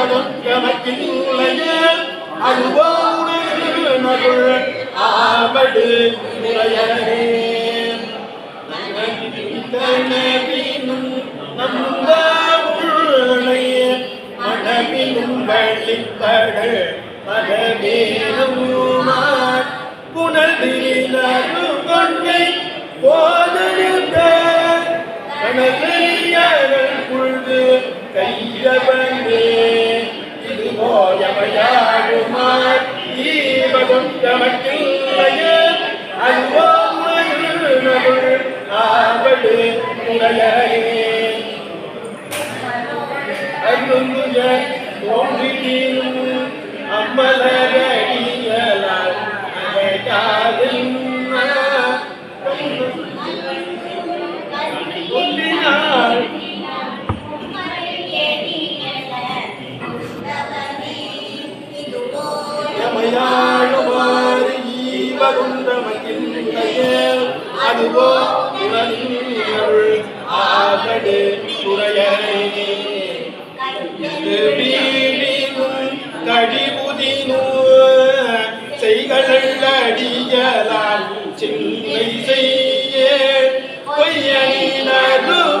தீவனம் கமக்கில்லைய அதுவோ நகுள் மனமிலும் வழிப்படு மகவேனுமார் புனதிரினரு கொண்டை போதருந்த கையவனே போயமையாடுமார் ஈவகம் தமக்கில்லைய அல்வோ ஆவடு முறையரே அருந்துய தோன்றினும் அம்மலரடியலால் அதுவோ செய்கள் அடியலால் சிந்தை செய்ய. பொய்யனினருவல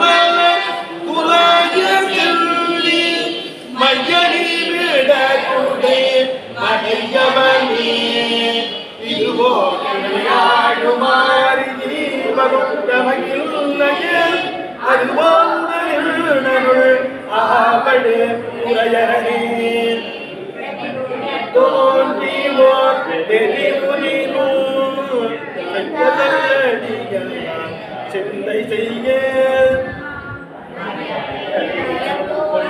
ஜீவகுண்டமையில்லைய அதுவோ நருள் ஆவடு உரையரணே தோன்றிவோர் தெரிவுரினோ சிந்தை செய்ய வீரதீபோர்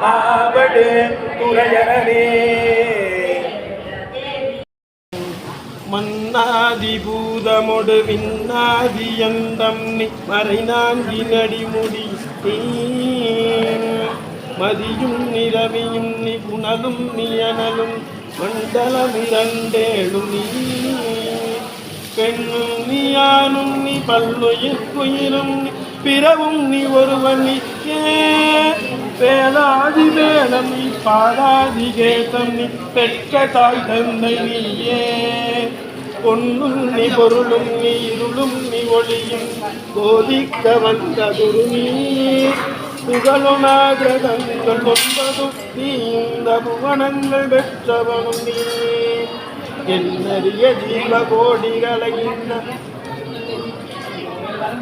உணர்வு ஆவடு துறையரே மன்னாதி பூதமொடு விண்ணாதி எந்தம் நி மறைநான்கி நடிமுடி மதியும் நிறவியும் நீ குணலும் நியனலும் மண்டலம் இரண்டேழும் நீ. பெண்ணும் நீயானும் நீ பல்லுயிர்க்குயிரும் நீ பிறவும் நீ ஒருவன் நீ. ஏ வேளாதி வேளம் நீ பாடாதி கேதம் நீ பெற்ற தாய் தந்தை நீயே. பொன்னும் நீ பொருளும் நீ இருளும் நீ ஒளியும் போதிக்க வந்ததுரு நீ. புகழுநாகிரகங்கள் ஒன்பதும் நீ இந்த புவனங்கள் பெற்றவனும் நீ. என்னறிய ஜீவ கோடிகளை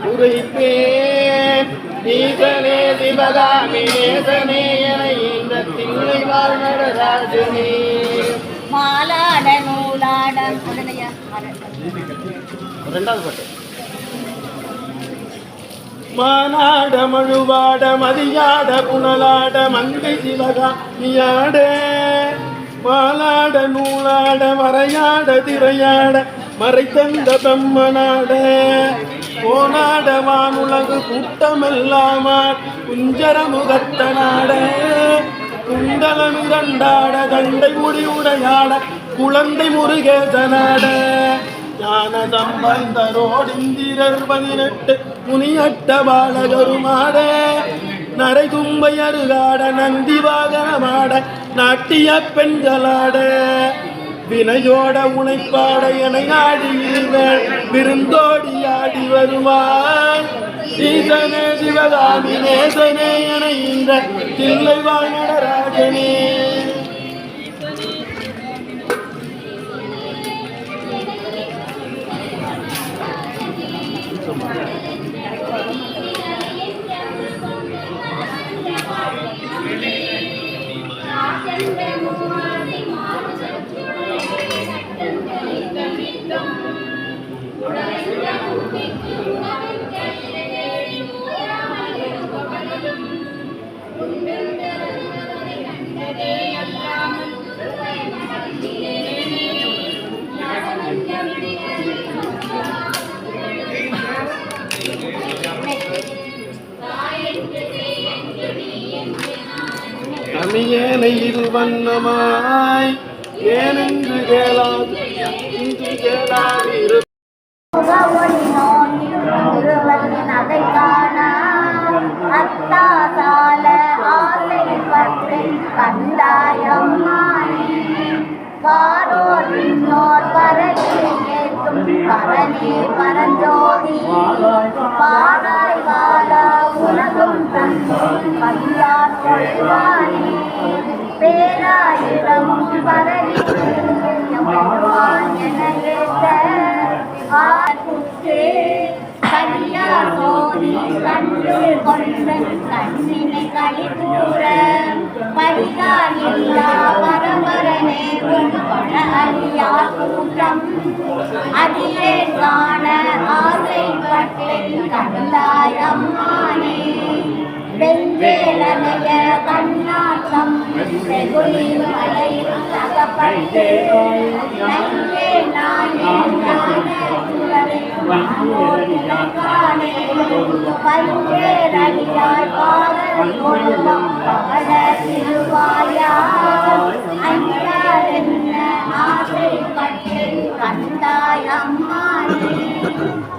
உரைப்பேன் நீசனே சிவகாமி நேசனே என இந்த திங்களை வாழ் நடராஜனே மாலாட நூலாட உடனையா ரெண்டாவது பாட்டு. மானாட மழுவாட மதியாட புனலாட மங்கை சிவகாமியாட. மாலாட நூலாட மறையாட திரையாட மறைத்தந்த பெம்மனாட போனாடவான் உலகு கூட்டமெல்லாமார். குஞ்சர முகத்தனாட குண்டலம் இரண்டாட தண்டை முடி உடையாட குழந்தை முருகேசனாட. ஞான சம்பந்தரோடிந்திரர் பதினெட்டு முனியட்ட பாலகருமாட. நரை கும்பை அருகாட நந்தி வாகனமாட நாட்டிய பெண்களாட. வினையோட உனைப்பாட என நாடியீர்கள் விருந்தோடி ஆடி வருவான் ஈசனே சிவகாமி நேசனே என இந்த தில்லை இரு வண்ணமாய் ஏனென்று கேளாது இன்று கேளாது. கொண்ட கண்ணினை கழிகூற பரிகார் இல்லா பரம்பரனே உன் பண அழியா கூட்டம் அடியே காண ஆசைப்பட்டேன் கண்டாயம்மானே. வெஞ்சேலனைய கண்ணாட்டம் வெகுளி மலையில் தகப்பட்டு. நஞ்சே நானே ஞானே கொள்ளும் பகல திருவாயா அஞ்சாரென்ன ஆசைப்பட்டு கண்டாய்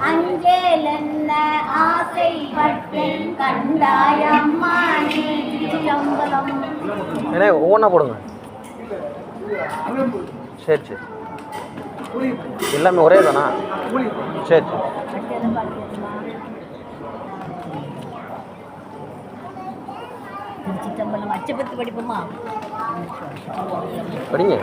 அஞ்சேலென்ன ஆசைப்பட்டேன் கண்டாய் ஏன்னா ஒவ்வொன்றா போடுங்க. சரி சரி. எல்லாமே ஒரே தானா? சரி சரி. அச்சபத்து படிப்போமா? படிங்க.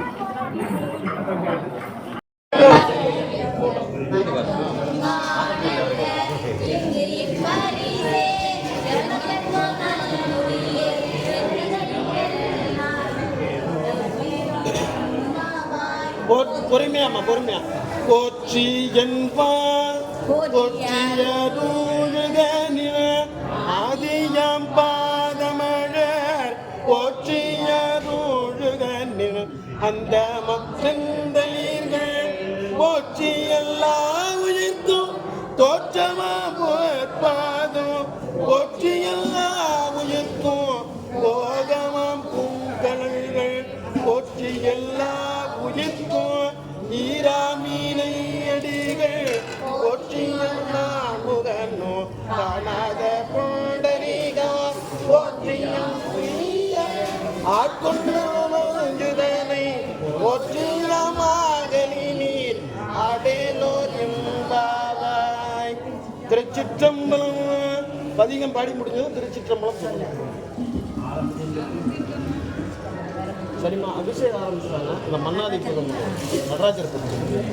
பதிகம் பாடி முடிஞ்சதும் திருச்சிற்றம்பலம் சொல்லணும் சரிம்மா அபிஷேகம் ஆரம்பிச்சாங்க. இந்த மன்னாதி புதம் நடராஜர் பரதாய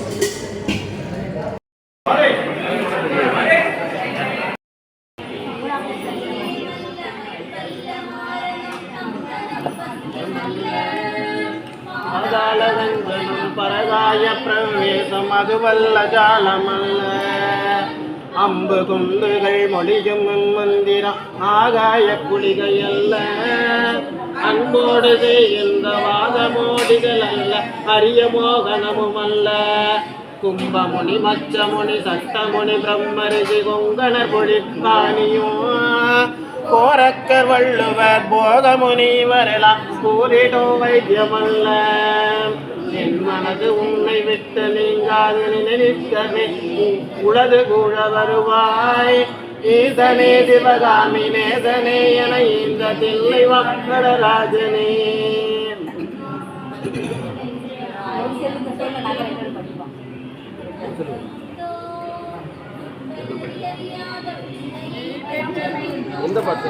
பாதாளகங்களும் பரகாய பிரவேசம் அதுவல்ல ஜாலமல்ல அம்பு குண்டுகள் மொழியும் மந்திரம் ஆகாய குழிகள் அல்ல அன்போடு செய்கின்ற வாதமோடிகள் அல்ல அரிய மோகனமும் அல்ல கும்பமுனி மச்சமுனி சட்டமுனி பிரம்மரிஷி கொங்கணர் பொழிக்காணியும் கோரக்கர் வள்ளுவர் போகமுனி வரலாம் கூறிடோ வைத்தியமல்ல. என் மனது உன்னை விட்டு நீங்காது நினைக்கவே உலது கூட வருவாய். ஈசனே சிவகாமி நேசனே என இந்த தில்லை வாக்கடராஜனே எந்த பாட்டு?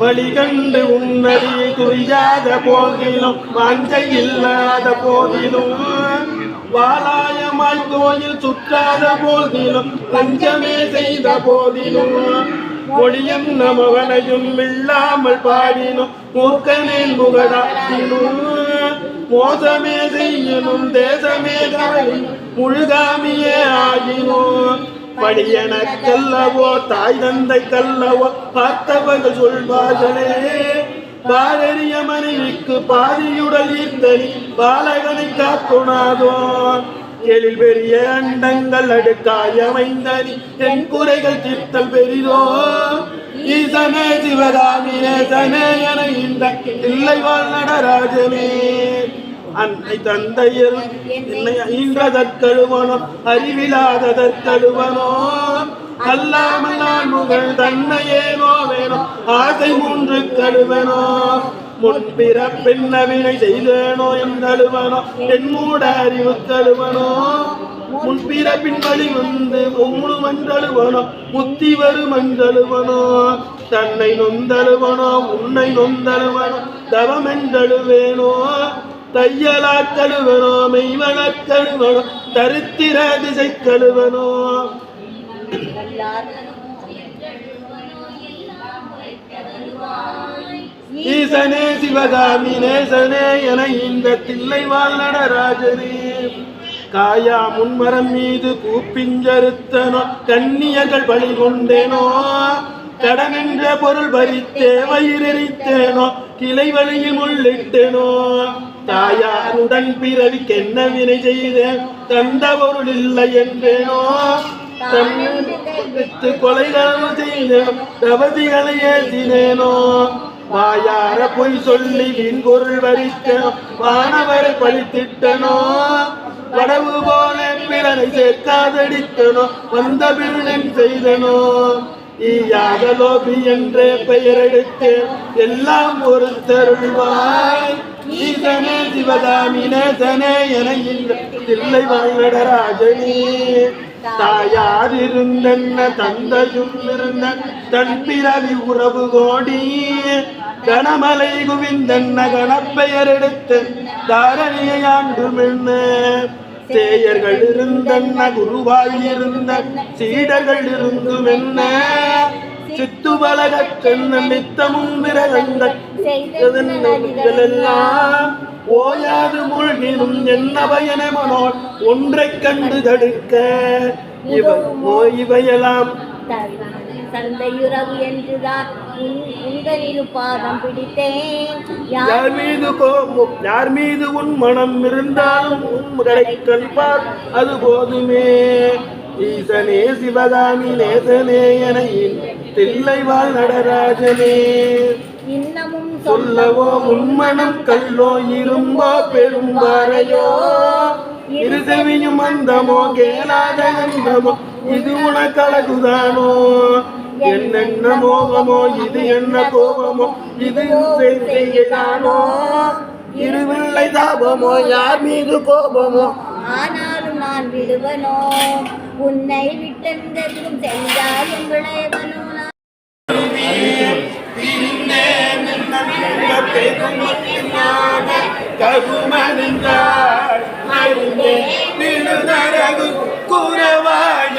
வழிகண்டு உன்னடி துரியாத போதிலும் வாஞ்சை இல்லாத போதிலும் வாலாயமாய் கோயில் சுற்றாத போதிலும் பஞ்சமே செய்த போதிலும். ஒளியும் நமவனையும் இல்லாமல் பாடினும் மூர்க்கனின் முகடாத்தினும் மோசமே செய்யணும் தேசமே கவலை முழுகாமியே ஆகினோம். படியன கல்லவோ தாய் தந்தை கல்லவோ பார்த்தவர்கள் சொல்வார்களே. பாலறிய மனைவிக்கு பாதியுடல் ஈர்த்தனி பாலகனை காத்துணாதோ எழில் பெரிய அண்டங்கள் அடுக்காய் அமைந்தனி என் குறைகள் தீர்த்தல் பெரிதோ. ஈசனே சிவகாமியே நேசனே என இந்த இல்லை வாழ் நடராஜமே அன்னை தந்தையில் என்னை ஈன்றதற்கழுவனோ அறிவிலாததற்கழுவனோ அல்லாமல் நான் முகழ் தன்னையேனோ வேணும் ஆசை மூன்று கழுவனோ முன்பிறப்பின்னவினை செய்தேனோ என்றழுவனோ என் மூட அறிவு கழுவனோ முன்பிற பின்வழி வந்து முழு மஞ்சழுவனோ முத்தி வரும் மஞ்சழுவனோ தன்னை நொந்தழுவனோ உன்னை நொந்தழுவனோ தவமென்றழுவேனோ தையலா கழுவனோ மெய்வன கழுவனோ தரித்திர திசை கழுவனோ ஈசனே சிவகாமி நேசனே என இந்த தில்லை வாழ் நடராஜனே காயா முன்மரம் மீது கூப்பிஞ்சருத்தனோ கண்ணியர்கள் பழி கொண்டேனோ. கடனென்ற பொருள் பறித்தே வயிறெறித்தேனோ கிளை வழியில் உள்ளிட்டேனோ தாயாருடன் பிறவிக்கு என்ன வினை செய்தேன் தந்த பொருள் இல்லை என்றேனோ. தன்னித்து கொலைகள் செய்தேன் தவதிகளை ஏற்றினேனோ வாயார பொய் சொல்லி என் பொருள் வரித்த வானவரை பழித்திட்டனோ. வடவு போல பிறனை சேர்க்காதடித்தனோ வந்த பிறனை செய்தனோ. ஈயாக லோபி என்றே பெயரெடுத்தேன் எல்லாம் ஒரு தருள்வாய். ஈசனே சிவதாமினே தனே என இந்த தில்லை வாழ்நடராஜனே தாயார் இருந்தென்ன தந்தையும் இருந்த தன் பிறவி உறவு கோடி. கனமலை குவிந்தென்ன கணப்பெயர் எடுத்து தாரணியை ஆண்டு மின்ன சேயர்கள் இருந்தன்ன குருவாய் இருந்த சீடர்கள் இருந்தும் என்ன சித்துபலகற்கென்ன நித்தமும் விரகங்கள் ஓயாது மூழ்கினும் என்ன பயன மனோர் ஒன்றை கண்டு தடுக்க. இவை நோய் இவையெல்லாம் தந்தையுறவு என்றுதான். உன் உங்களிரு பாதம் பிடித்தேன். யார் மீது கோபம் யார் மீது உன் மனம் இருந்தாலும் உன் கடைக்கண் பார் அது போதுமே. ஈசனே சிவகாமி நேசனே என தில்லை வாழ் நடராஜனே. இன்னமும் சொல்லவோ உன்மனம் கல்லோ இரும்போ பெரும்பாறையோ இரு செவியும் மந்தமோ கேளாத கந்தமோ இது உனக்கழகுதானோ என்னென்ன மோகமோ இது என்ன கோபமோ இது செய்தானோ இருவில்லை தாபமோ யார் மீது கோபமோ? ஆனாலும் நான் விடுவனோ? உன்னை விட்டெந்தெங்கும் சென்றாலும் விளைவனோ குறவாய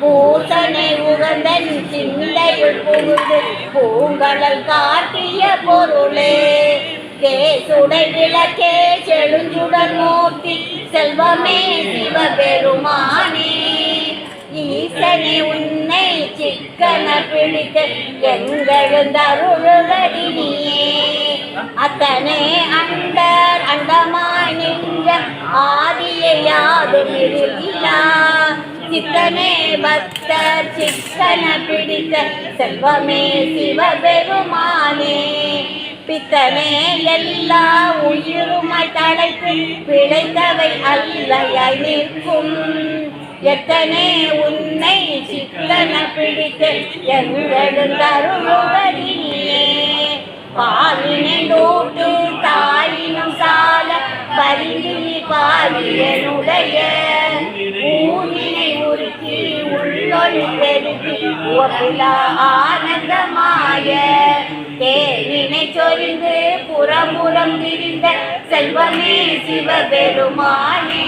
பூசனை உகந்தன் சிந்தையுள் புகுந்து பூங்கடல் காட்டிய பொருளே. கேசுடை விளக்கே செழுஞ்சுடர் மூர்த்தி செல்வமே சிவபெருமானே. ஈசனே உன்னை சிக்கன பிடித்த எங்களருளுகடினியே அத்தனை அண்டர் அண்டமாய் நின்ற ஆதியை யாதும் இருக்கிலா. சித்தனே பக்தர் சித்தன பிடித்த செல்வமே சிவபெருமானே. பித்தனே எல்லா உயிருமை தலைத்து பிழைத்தவை அல்லையாய் நிற்கும். எத்தனை உன்னை சித்தன பிடித்து எங்களுந்தருளுவதினியே பாலினை நோட்டு தாயினும் சால பரிந்து பாலியனுடைய. ஊனினை உருக்கி உள்ளொளி பெருக்கி ஒப்பிலா ஆனந்தமாய. தேனினை சொரிந்து புறமுறம் திரிந்த செல்வமே சிவபெருமானே.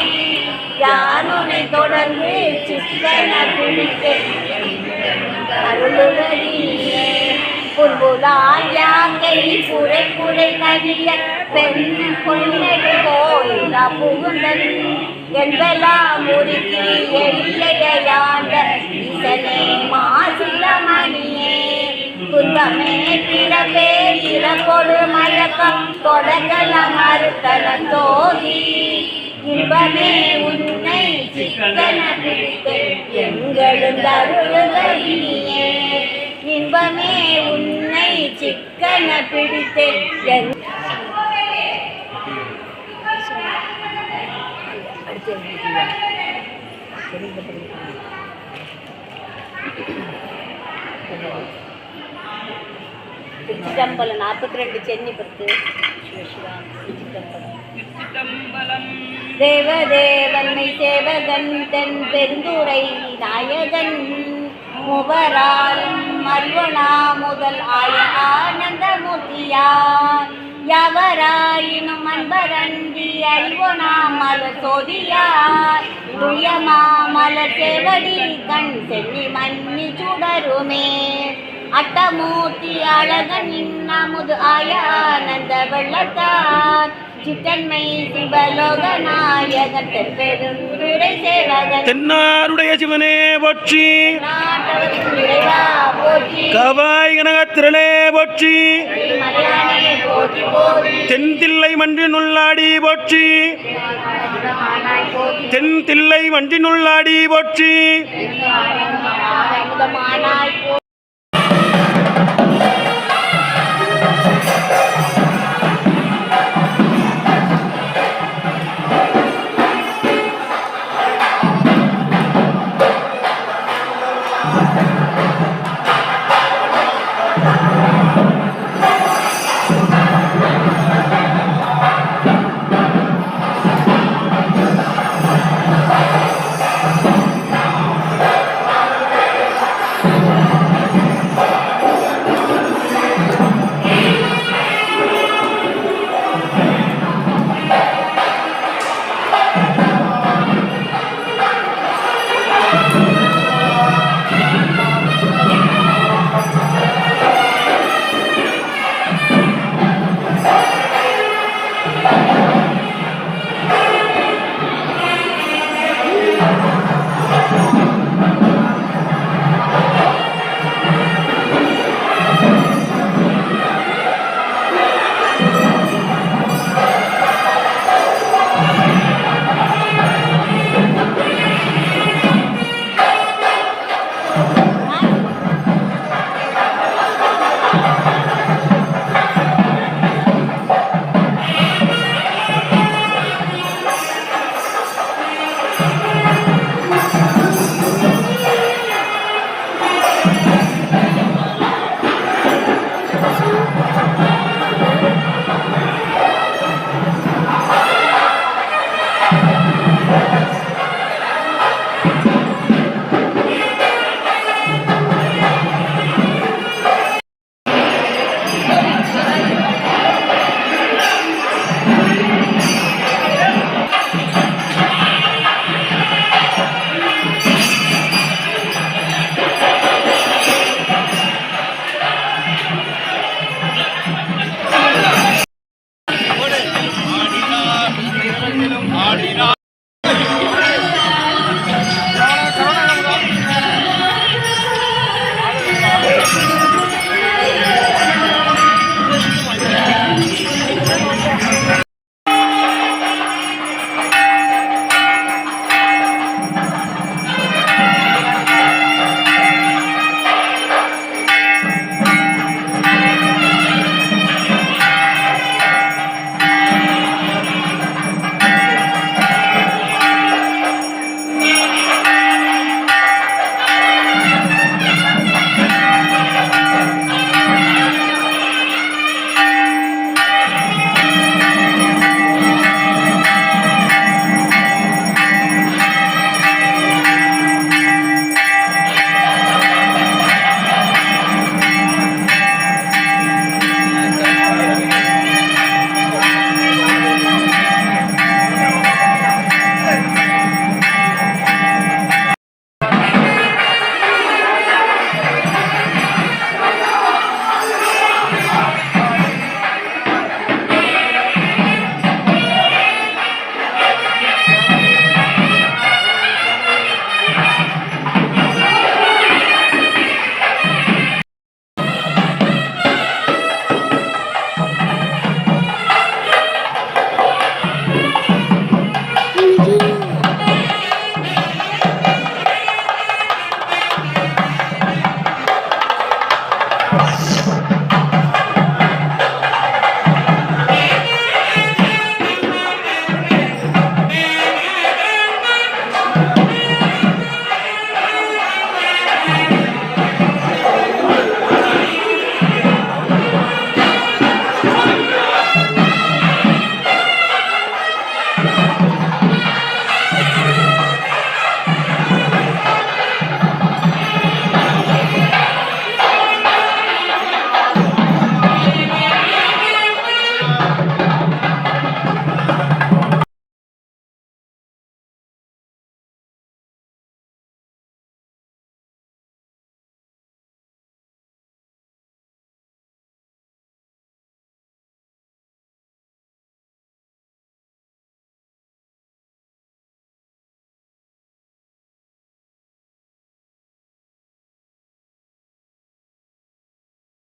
யானுனை தொடர்ந்து சிக்கன பிடித்து அருளுவதியே புல்புலால் புரை புரை கவிய பெண் பொன்னடி கோயில புகுந்தன் என்பெல்லாம் முறுக்கி எளியாண்ட ஈசனே மாசிலமணியே துன்பமே பிறப்பே இறப்பொடு மயக்கம் தொடங்கல மறுத்தன தோதி இன்பமே உன்னை சிக்கன எங்களும் தருளுகையே இன்பமே உன்னை சிக்கன பிடித்து. எங் திருச்சிதம்பலம் நாற்பத்தி ரெண்டு சென்னி பத்து தேவதேவன்மை சேவகன் தென் பெருந்துரை நாயகன் முவராலும் மல்வனா முதல் ஆய ஆனந்தமூர்த்தியார் எவராயினும் அன்பரண்டி அறிவொனா மலர் சோதியார் துயமா மலர் சேவடி கண் சென்னி மன்னி சுடருமே. அட்டமூர்த்தி அழகன் இன்னமுது ஆயானந்த வெள்ளத்தார். சித்தன்மை சிவலோக நாயகன் பெருந்துரை சேவகன் தென்னாருடைய சிவனே போற்றி. நாட்டவரின் போற்றி. கவாய் கனகத்திரளே போற்றி மலையானே போற்றி போற்றி தென்தில்லை மன்றினுள்ளாடி போற்றி. போற்றி தென்தில்லை மன்றினுள்ளாடி போற்றி போற்றி.